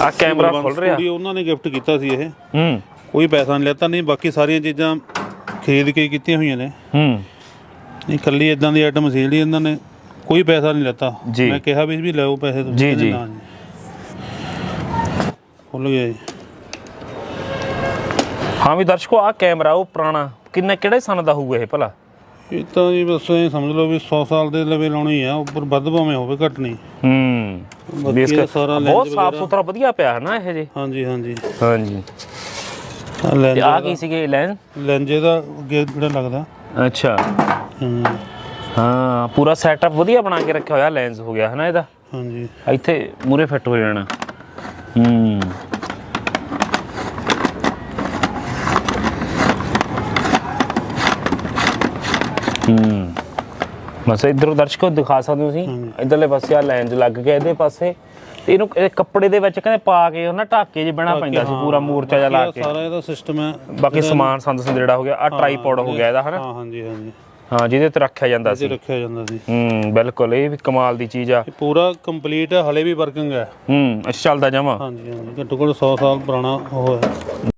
ਆ ਕੈਮਰਾ ਖੁੱਲ ਰਿਹਾ। ਸਟੂਡੀਓ ਉਹਨਾਂ ਨੇ ਗਿਫਟ ਕੀਤਾ ਸੀ ਇਹ। ਹੂੰ। ਕੋਈ ਪੈਸਾ ਨਹੀਂ ਲੈਤਾ ਨਹੀਂ ਬਾਕੀ ਸਾਰੀਆਂ ਚੀਜ਼ਾਂ ਖਰੀਦ ਕੇ ਕੀਤੀਆਂ ਹੋਈਆਂ ਨੇ। ਹੂੰ। ਇਹ ਇਕੱਲੀ ਇਦਾਂ ਦੀ ਆਈਟਮ ਸੀ ਜਿਹੜੀ ਇਹਨਾਂ ਨੇ ਕੋਈ ਪੈਸਾ ਨਹੀਂ ਲੈਤਾ ਜੀ। ਮੈਂ ਕਿਹਾ ਵੀ ਵੀ ਲਓ ਪੈਸੇ ਤੁਸੀਂ ਜੀ, ਕਹਿੰਦੇ ਜੀ। ਨਾ ਖੁੱਲ ਗਿਆ ਜੀ। ਹਾਂ ਵੀ ਦਰਸ਼ਕੋ ਆ ਕੈਮਰਾ ਉਹ ਪੁਰਾਣਾ ਕਿੰਨੇ ਕਿਹੜੇ ਸਨ ਦਾ ਹੋਊਗਾ ਇਹ ਭਲਾ? ਇਹ ਤਾਂ ਜੀ ਬਸ ਇਹ ਸਮਝ ਲਓ ਵੀ 100 ਸਾਲ ਦੇ ਲਵੇ ਲਾਉਣੀ ਆ ਉੱਪਰ ਵੱਧ ਭਾਵੇਂ ਹੋਵੇ ਘੱਟ ਨਹੀਂ। ਹੂੰ ਬਾਕੀ ਇਹ ਸਾਰਾ ਬਹੁਤ lens ਸਾਫ਼ ਵਗੈਰਾ। ਸੁਥਰਾ ਵਧੀਆ ਪਿਆ ਹੈ ਨਾ ਇਹ ਜੇ। ਹਾਂਜੀ ਹਾਂਜੀ। ਹਾਂਜੀ। ਆਹ ਤੇ ਲੈਂਜ ਆ ਕੀ ਸੀਗੇ ਲੈਂਸ ਲੈਂਜੇ ਦਾ ਅੱਗੇ ਜਿਹੜਾ ਲੱਗਦਾ। ਅੱਛਾ। ਹੂੰ। ਹਾਂ ਪੂਰਾ ਸੈਟਅਪ ਵਧੀਆ ਬਣਾ ਕੇ ਰੱਖਿਆ ਹੋਇਆ ਲੈਂਸ ਹੋ ਗਿਆ ਹੈ ਨਾ ਇਹਦਾ। ਹਾਂਜੀ। ਇੱਥੇ ਮੂਰੇ ਫਿੱਟ ਹੋ ਜਾਣਾ। ਹੂੰ। ਹੂੰ। ਬਸ ਇਧਰੋਂ ਦਰਸ਼ਕੋ ਦਿਖਾ ਸਕਦੇ ਹੋ ਤੁਸੀਂ। ਇਧਰਲੇ ਪਾਸੇ ਆ ਲੈਂਜ ਲੱਗ ਗਿਆ ਇਹਦੇ ਪਾਸੇ। ਤੇ ਇਹਨੂੰ ਇਹ ਕੱਪੜੇ ਦੇ ਵਿੱਚ ਕਹਿੰਦੇ ਪਾ ਕੇ ਉਹ ਨਾ ਢਾਕੇ ਜਿ ਬਣਾ ਪੈਂਦਾ ਸੀ ਪੂਰਾ ਮੂਰਚਾ ਜਿਹਾ ਲਾ ਕੇ। ਸਾਰਾ ਇਹਦਾ ਸਿਸਟਮ ਹੈ। ਬਾਕੀ ਸਮਾਨ ਸੰਦ ਸੰਦੇੜਾ ਹੋ ਗਿਆ ਆ ਟ੍ਰਾਈਪੋਡ ਹੋ ਗਿਆ ਇਹਦਾ ਹਨਾ? ਹਾਂ ਹਾਂਜੀ ਹਾਂਜੀ। ਹਾਂ ਜਿਹਦੇ ਤੇ ਰੱਖਿਆ ਜਾਂਦਾ ਸੀ। ਰੱਖਿਆ ਜਾਂਦਾ ਸੀ। ਹੂੰ ਬਿਲਕੁਲ ਇਹ ਵੀ ਕਮਾਲ ਦੀ ਚੀਜ਼ ਆ। ਪੂਰਾ ਕੰਪਲੀਟ ਹੈ ਹਲੇ ਵੀ ਵਰਕਿੰਗ ਹੈ। ਹੂੰ ਅੱਛਾ ਚੱਲਦਾ ਜਾਵਾਂ ਹਾਂਜੀ ਹਾਂਜੀ ਘੱਟੋ ਘੱਟ 100 ਸਾਲ ਪੁਰਾਣਾ ਉਹ ਹੈ।